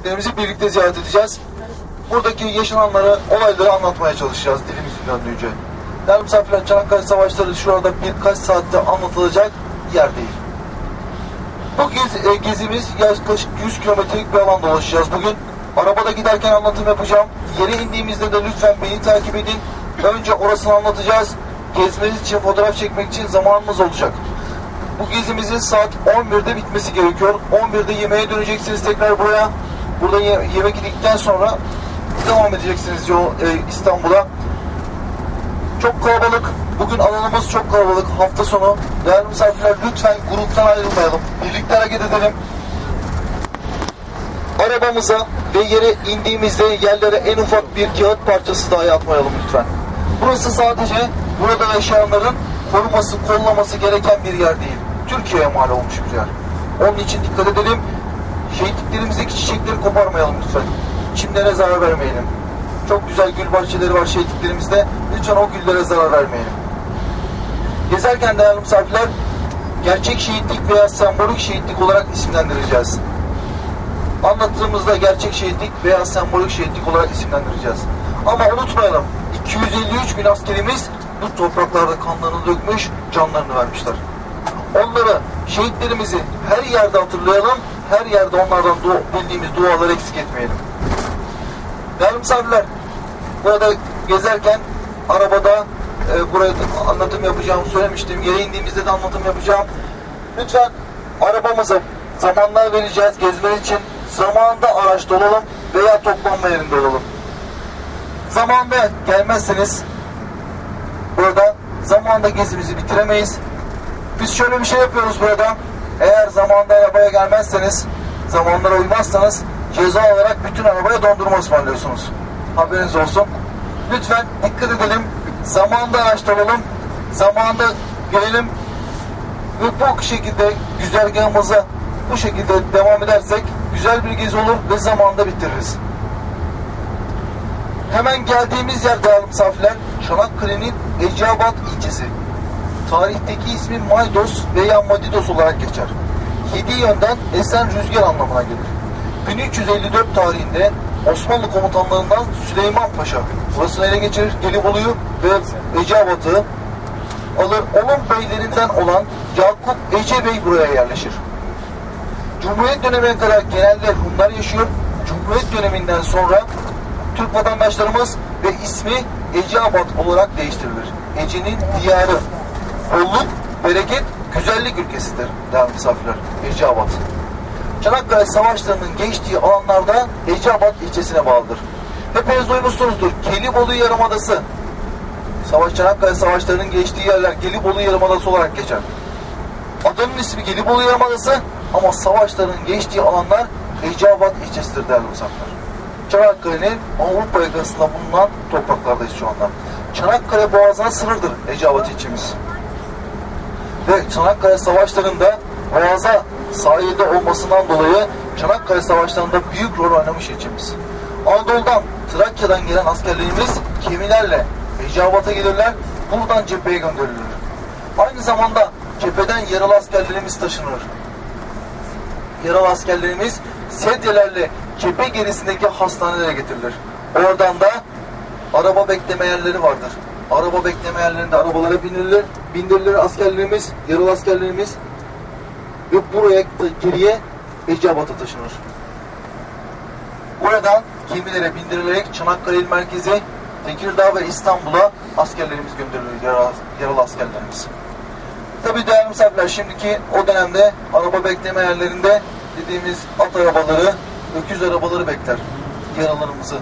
şehitlerimizi birlikte ziyaret edeceğiz. Buradaki yaşananları, olayları anlatmaya çalışacağız dilimizin döndüğünce. Değerli misafirler, Çanakkale Savaşları şurada birkaç saatte anlatılacak yer değil. Bu gez- e, gezimiz yaklaşık 100 kilometrelik bir alan dolaşacağız bugün. Arabada giderken anlatım yapacağım. Yere indiğimizde de lütfen beni takip edin. Önce orasını anlatacağız. Gezmeniz için, fotoğraf çekmek için zamanımız olacak. Bu gezimizin saat 11'de bitmesi gerekiyor. 11'de yemeğe döneceksiniz tekrar buraya. Burada ye- yemek yedikten sonra devam edeceksiniz yol e, İstanbul'a. Çok kalabalık. Bugün alanımız çok kalabalık. Hafta sonu. Değerli misafirler lütfen gruptan ayrılmayalım. Birlikte hareket edelim. Arabamıza ve yere indiğimizde yerlere en ufak bir kağıt parçası dahi atmayalım lütfen. Burası sadece burada yaşayanların koruması, kollaması gereken bir yer değil. Türkiye'ye mal olmuş bir yer. Onun için dikkat edelim. Şehitliklerimizdeki çiçekleri koparmayalım lütfen. Çimlere zarar vermeyelim. Çok güzel gül bahçeleri var şehitliklerimizde. Lütfen o güllere zarar vermeyelim. Gezerken değerli misafirler, gerçek şehitlik veya sembolik şehitlik olarak isimlendireceğiz. Anlattığımızda gerçek şehitlik veya sembolik şehitlik olarak isimlendireceğiz. Ama unutmayalım, 253 bin askerimiz bu topraklarda kanlarını dökmüş, canlarını vermişler. Onları, şehitlerimizi her yerde hatırlayalım, her yerde onlardan dua, bildiğimiz duaları eksik etmeyelim. Değerli misafirler, burada gezerken arabada e, buraya anlatım yapacağımı söylemiştim. Yere indiğimizde de anlatım yapacağım. Lütfen arabamıza zamanlar vereceğiz gezmeniz için. Zamanında araçta olalım veya toplanma yerinde olalım. Zamanında gelmezseniz burada zamanında gezimizi bitiremeyiz. Biz şöyle bir şey yapıyoruz burada. Eğer zamanında arabaya gelmezseniz, zamanlara uymazsanız ceza olarak bütün arabaya dondurma ısmarlıyorsunuz. Haberiniz olsun. Lütfen dikkat edelim. Zamanında araçta olalım. Zamanında gelelim. Ve bu şekilde güzergahımıza bu şekilde devam edersek güzel bir gezi olur ve zamanında bitiririz. Hemen geldiğimiz yer değerli misafirler Çanakkale'nin Eceabat ilçesi. Tarihteki ismi Maydos veya Madidos olarak geçer. Yedi yönden esen rüzgar anlamına gelir. 1354 tarihinde Osmanlı komutanlarından Süleyman Paşa burasını ele geçirir, Gelibolu'yu ve Eceabat'ı alır. Onun beylerinden olan Yakup Ece Bey buraya yerleşir. Cumhuriyet dönemine kadar genelde Rumlar yaşıyor. Cumhuriyet döneminden sonra Türk vatandaşlarımız ve ismi Eceabat olarak değiştirilir. Ece'nin diyarı. Bolluk, bereket, güzellik ülkesidir değerli misafirler. Eceabat. Çanakkale Savaşları'nın geçtiği alanlarda Eceabat ilçesine bağlıdır. Hepiniz duymuşsunuzdur. Gelibolu Yarımadası. Savaş Çanakkale Savaşları'nın geçtiği yerler Gelibolu Yarımadası olarak geçer. Adanın ismi Gelibolu Yarımadası ama savaşların geçtiği alanlar Eceabat ilçesidir değerli misafirler. Çanakkale'nin Avrupa yakasında bulunan topraklardayız şu anda. Çanakkale Boğazı'na sınırdır Eceabat ilçemiz. Ve Çanakkale Savaşları'nda Boğaz'a sahilde olmasından dolayı Çanakkale Savaşları'nda büyük rol oynamış ilçemiz. Anadolu'dan, Trakya'dan gelen askerlerimiz gemilerle Eceabat'a gelirler, buradan cepheye gönderilir. Aynı zamanda cepheden yaralı askerlerimiz taşınır. Yaralı askerlerimiz sedyelerle cephe gerisindeki hastanelere getirilir. Oradan da araba bekleme yerleri vardır. Araba bekleme yerlerinde arabalara bindirilir. Bindirilir askerlerimiz, yaralı askerlerimiz ve buraya geriye Eceabat'a taşınır. Buradan gemilere bindirilerek Çanakkale il merkezi, Tekirdağ ve İstanbul'a askerlerimiz gönderilir, yaralı, yaralı askerlerimiz. Tabii değerli misafirler şimdiki o dönemde araba bekleme yerlerinde dediğimiz at arabaları, öküz arabaları bekler yaralarımızı.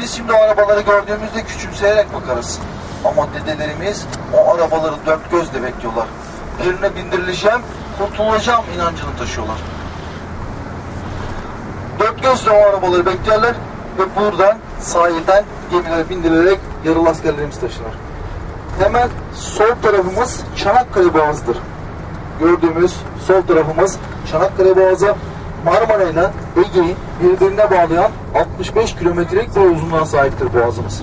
Biz şimdi o arabaları gördüğümüzde küçümseyerek bakarız. Ama dedelerimiz o arabaları dört gözle bekliyorlar. Birine bindirileceğim, kurtulacağım inancını taşıyorlar. Dört gözle o arabaları beklerler ve buradan sahilden gemilere bindirilerek yaralı askerlerimiz taşınır. Hemen sol tarafımız Çanakkale Boğazı'dır. Gördüğümüz sol tarafımız Çanakkale Boğazı Marmara ile Ege'yi birbirine bağlayan 65 kilometrelik bir uzunluğa sahiptir boğazımız.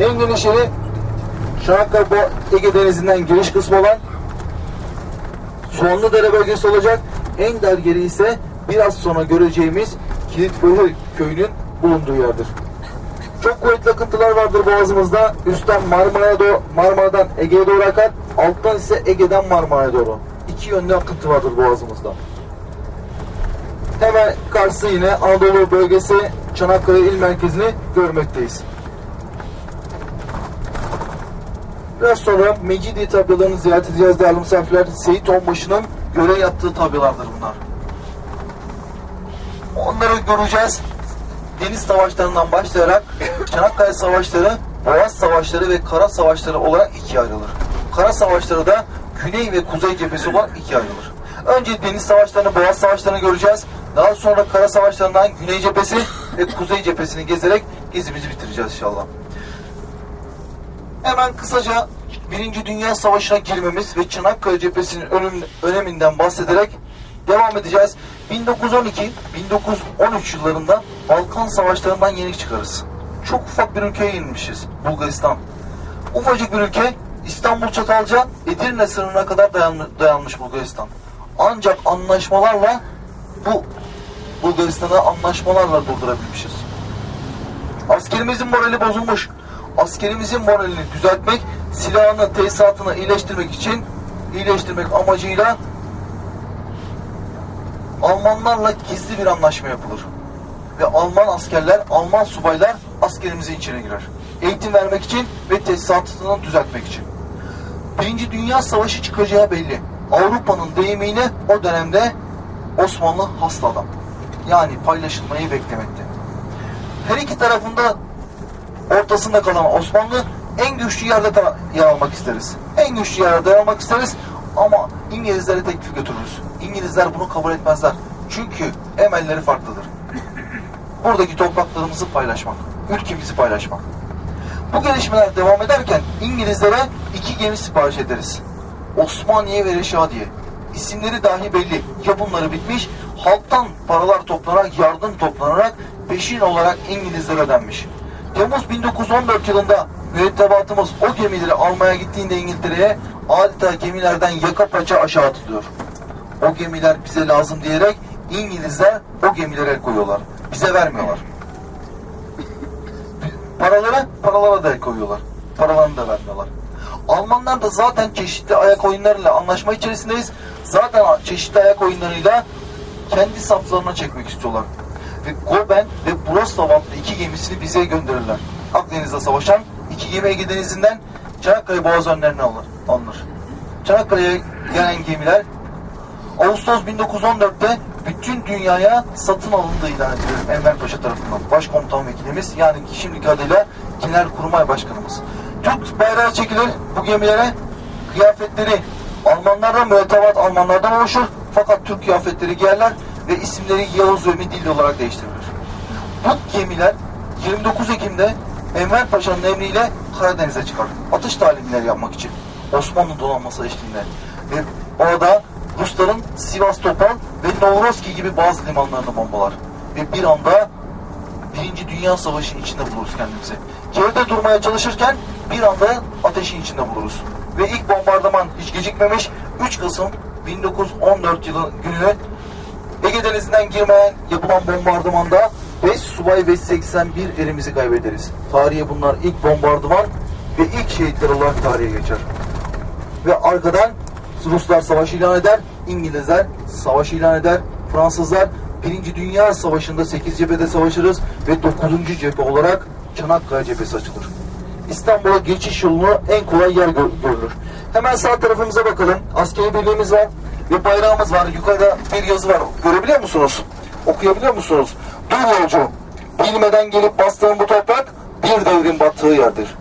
En geniş yeri Çanakkale Ege Denizi'nden giriş kısmı olan Soğanlıdere bölgesi olacak. En dar yeri ise biraz sonra göreceğimiz Kilitbahir köyünün bulunduğu yerdir. Çok kuvvetli akıntılar vardır boğazımızda. Üstten Marmara'ya doğru, Marmara'dan Ege'ye doğru akar. Alttan ise Ege'den Marmara'ya doğru. İki yönlü akıntı vardır boğazımızda. Hemen karşısı yine Anadolu bölgesi Çanakkale il merkezini görmekteyiz. Biraz sonra Mecidiye tabyalarını ziyaret edeceğiz değerli misafirler. Seyit Onbaşı'nın göre yattığı tabyalardır bunlar. Onları göreceğiz. Deniz savaşlarından başlayarak Çanakkale Savaşları, Boğaz Savaşları ve Kara Savaşları olarak ikiye ayrılır. Kara Savaşları da Güney ve Kuzey cephesi olarak ikiye ayrılır. Önce deniz savaşlarını, Boğaz Savaşlarını göreceğiz. Daha sonra Kara Savaşlarından Güney cephesi ve Kuzey cephesini gezerek gezimizi bitireceğiz inşallah. Hemen kısaca Birinci Dünya Savaşı'na girmemiz ve Çanakkale cephesinin öneminden bahsederek devam edeceğiz. 1912-1913 yıllarında Balkan Savaşlarından yenik çıkarız. Çok ufak bir ülkeye yenilmişiz. Bulgaristan. Ufacık bir ülke İstanbul Çatalca Edirne sınırına kadar dayan- dayanmış Bulgaristan. Ancak anlaşmalarla bu Bulgaristan'ı anlaşmalarla durdurabilmişiz. Askerimizin morali bozulmuş. Askerimizin moralini düzeltmek, silahını, tesisatını iyileştirmek için iyileştirmek amacıyla Almanlarla gizli bir anlaşma yapılır. Ve Alman askerler, Alman subaylar askerimizin içine girer. Eğitim vermek için ve tesisatını düzeltmek için. Birinci Dünya Savaşı çıkacağı belli. Avrupa'nın deyimiyle o dönemde Osmanlı hasta adam. Yani paylaşılmayı beklemekte. Her iki tarafında ortasında kalan Osmanlı en güçlü yerde yer almak isteriz. En güçlü yerde yer almak isteriz ama İngilizlere teklif götürürüz. İngilizler bunu kabul etmezler. Çünkü emelleri farklıdır. Buradaki topraklarımızı paylaşmak, ülkemizi paylaşmak. Bu gelişmeler devam ederken İngilizlere iki gemi sipariş ederiz. Osmaniye ve Reşadiye. İsimleri dahi belli. Yapımları bitmiş. Halktan paralar toplanarak, yardım toplanarak peşin olarak İngilizlere ödenmiş. Temmuz 1914 yılında mürettebatımız o gemileri almaya gittiğinde İngiltere'ye adeta gemilerden yaka paça aşağı atılıyor. O gemiler bize lazım diyerek İngilizler o gemilere koyuyorlar. Bize vermiyorlar. Paraları paralara da koyuyorlar. Paralarını da vermiyorlar. Almanlar da zaten çeşitli ayak oyunlarıyla anlaşma içerisindeyiz. Zaten çeşitli ayak oyunlarıyla kendi saflarına çekmek istiyorlar. Ve Goben ve Broslav adlı iki gemisini bize gönderirler. Akdeniz'de savaşan iki gemi Ege Denizi'nden Çanakkale Boğazı önlerine alınır. alınır. Çanakkale'ye gelen gemiler Ağustos 1914'te bütün dünyaya satın alındığı ilan edilir Enver Paşa tarafından. Başkomutan vekilimiz yani şimdiki adıyla Genelkurmay Başkanımız. Türk bayrağı çekilir bu gemilere. Kıyafetleri Almanlardan mürettebat Almanlardan oluşur. Fakat Türk kıyafetleri giyerler ve isimleri Yavuz ve Midilli olarak değiştirilir. Bu gemiler 29 Ekim'de Enver Paşa'nın emriyle Karadeniz'e çıkar. Atış talimleri yapmak için. Osmanlı donanması eşliğinde. Ve orada Rusların Sivas Topal ve Novroski gibi bazı limanlarını bombalar. Ve bir anda Birinci Dünya Savaşı'nın içinde buluruz kendimizi. Geride durmaya çalışırken bir anda ateşin içinde buluruz. Ve ilk bombardıman hiç gecikmemiş 3 Kasım 1914 yılı günü Ege Denizi'nden girmeyen yapılan bombardımanda 5 subay ve 81 erimizi kaybederiz. Tarihe bunlar ilk bombardıman ve ilk şehitler olarak tarihe geçer. Ve arkadan Ruslar savaş ilan eder, İngilizler savaş ilan eder, Fransızlar Birinci Dünya Savaşı'nda 8 cephede savaşırız ve 9. cephe olarak Çanakkale cephesi açılır. İstanbul'a geçiş yolunu en kolay yer gör- görülür. Hemen sağ tarafımıza bakalım. Askeri birliğimiz var ve bayrağımız var. Yukarıda bir yazı var. Görebiliyor musunuz? Okuyabiliyor musunuz? Dur yolcu. Bilmeden gelip bastığın bu toprak bir devrin battığı yerdir.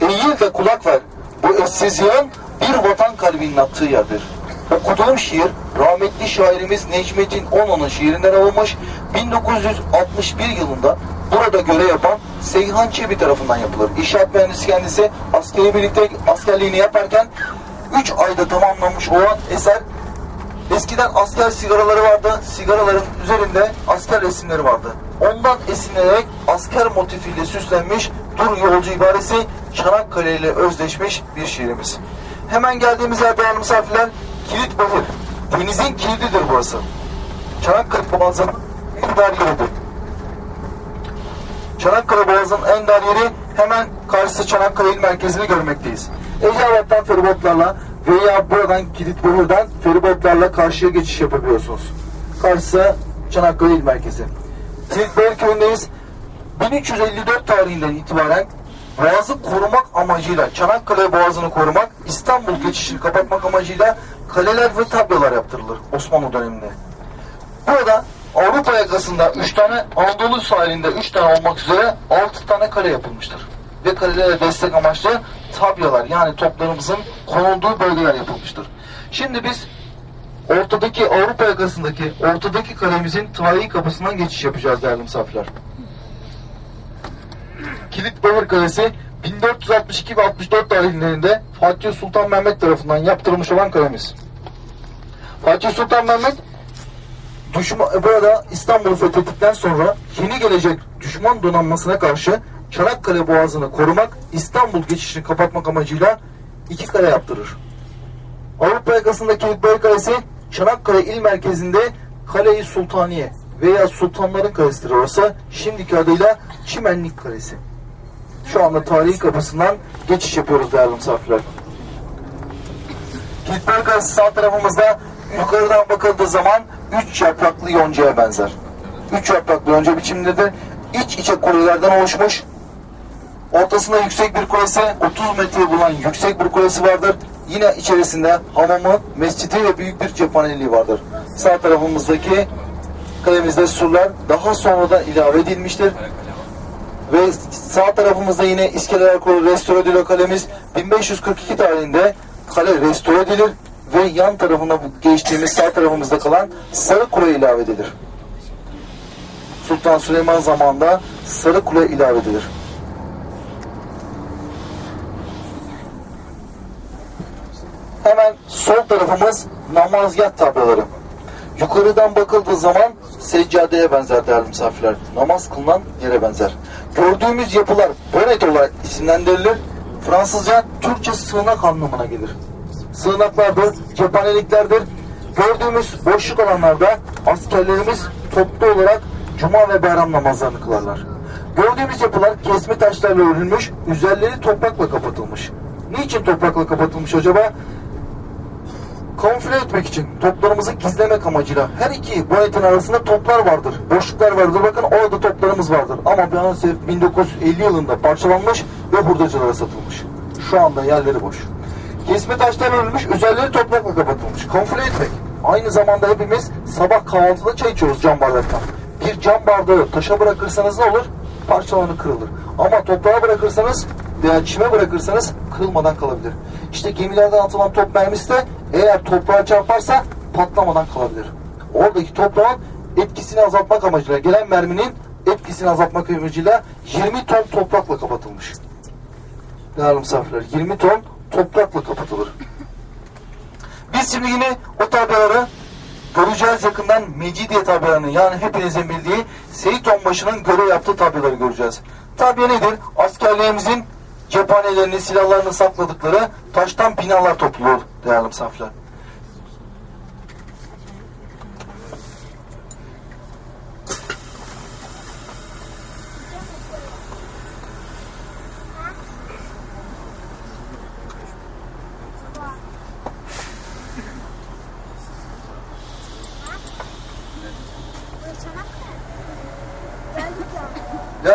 Eğil ve kulak ver. Bu eşsiz yığın bir vatan kalbinin attığı yerdir. Okuduğum şiir rahmetli şairimiz Necmettin Onan'ın şiirinden alınmış 1961 yılında burada görev yapan Seyhan Çebi tarafından yapılır. İnşaat mühendisi kendisi askeri birlikte askerliğini yaparken 3 ayda tamamlanmış olan eser Eskiden asker sigaraları vardı. Sigaraların üzerinde asker resimleri vardı. Ondan esinlenerek asker motifiyle süslenmiş Dur Yolcu ibaresi Çanakkale ile özdeşmiş bir şiirimiz. Hemen geldiğimiz yer değerli misafirler Kilit Bahir. Denizin kilididir burası. Çanakkale Boğazı'nın en dar yeridir. Çanakkale Boğazı'nın en dar yeri hemen karşısı Çanakkale il merkezini görmekteyiz. Eceabat'tan feribotlarla veya buradan Kilitburnu'dan feribotlarla karşıya geçiş yapabiliyorsunuz. Karşısı Çanakkale il merkezi. Kilitburnu köyündeyiz. 1354 tarihinden itibaren Boğazı korumak amacıyla, Çanakkale Boğazı'nı korumak, İstanbul geçişini kapatmak amacıyla kaleler ve tablolar yaptırılır Osmanlı döneminde. Burada Avrupa yakasında 3 tane, Anadolu sahilinde 3 tane olmak üzere 6 tane kale yapılmıştır. Ve kalelere destek amaçlı tabyalar yani toplarımızın konulduğu bölgeler yapılmıştır. Şimdi biz ortadaki Avrupa yakasındaki ortadaki kalemizin tarihi kapısından geçiş yapacağız değerli misafirler. Kilit Bahır Kalesi 1462 ve 64 tarihlerinde Fatih Sultan Mehmet tarafından yaptırılmış olan kalemiz. Fatih Sultan Mehmet düşman, burada İstanbul'u fethettikten sonra yeni gelecek düşman donanmasına karşı Çanakkale Boğazı'nı korumak, İstanbul geçişini kapatmak amacıyla iki kale yaptırır. Avrupa yakasındaki Kilitbey Kalesi Çanakkale il merkezinde Kale-i Sultaniye veya Sultanların Kalesi'dir orası. Şimdiki adıyla Çimenlik Kalesi. Şu anda tarihi kapısından geçiş yapıyoruz değerli misafirler. Kilitbey Kalesi sağ tarafımızda yukarıdan bakıldığı zaman üç yapraklı yoncaya benzer. Üç yapraklı yonca biçimdedir. İç içe kulelerden oluşmuş. Ortasında yüksek bir kulesi, 30 metre bulan yüksek bir kulesi vardır. Yine içerisinde hamamı, mescidi ve büyük bir cephaneliği vardır. Sağ tarafımızdaki kalemizde surlar daha sonradan ilave edilmiştir. Ve sağ tarafımızda yine İskeleler Kolu restore ediliyor kalemiz. 1542 tarihinde kale restore edilir ve yan tarafına geçtiğimiz sağ tarafımızda kalan Sarı Kule ilave edilir. Sultan Süleyman zamanında Sarı Kule ilave edilir. Hemen sol tarafımız namazgah tabloları. Yukarıdan bakıldığı zaman seccadeye benzer değerli misafirler. Namaz kılınan yere benzer. Gördüğümüz yapılar bonet olarak isimlendirilir. Fransızca Türkçe sığınak anlamına gelir. Sığınaklardır, cephaneliklerdir. Gördüğümüz boşluk alanlarda askerlerimiz toplu olarak cuma ve bayram namazlarını kılarlar. Gördüğümüz yapılar kesme taşlarla örülmüş, üzerleri toprakla kapatılmış. Niçin toprakla kapatılmış acaba? kamufle etmek için toplarımızı gizlemek amacıyla her iki bonetin arasında toplar vardır. Boşluklar vardır. Bakın orada toplarımız vardır. Ama maalesef 1950 yılında parçalanmış ve hurdacılara satılmış. Şu anda yerleri boş. Kesme taştan örülmüş, üzerleri toprakla kapatılmış. Kamufle etmek. Aynı zamanda hepimiz sabah kahvaltıda çay içiyoruz cam bardaktan. Bir cam bardağı taşa bırakırsanız ne olur? Parçalanır, kırılır. Ama toprağa bırakırsanız veya çime bırakırsanız kırılmadan kalabilir. İşte gemilerden atılan top mermisi de eğer toprağa çarparsa patlamadan kalabilir. Oradaki toprağın etkisini azaltmak amacıyla gelen merminin etkisini azaltmak amacıyla 20 ton toprakla kapatılmış. Değerli misafirler 20 ton toprakla kapatılır. Biz şimdi yine o tabelaları göreceğiz yakından Mecidiye tabelalarını yani hepinizin bildiği Seyit Onbaşı'nın görev yaptığı tabelaları göreceğiz. Tabiye nedir? Askerlerimizin cephanelerini, silahlarını sakladıkları taştan binalar topluluğu değerli misafirler.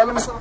Değerli misafirler, burada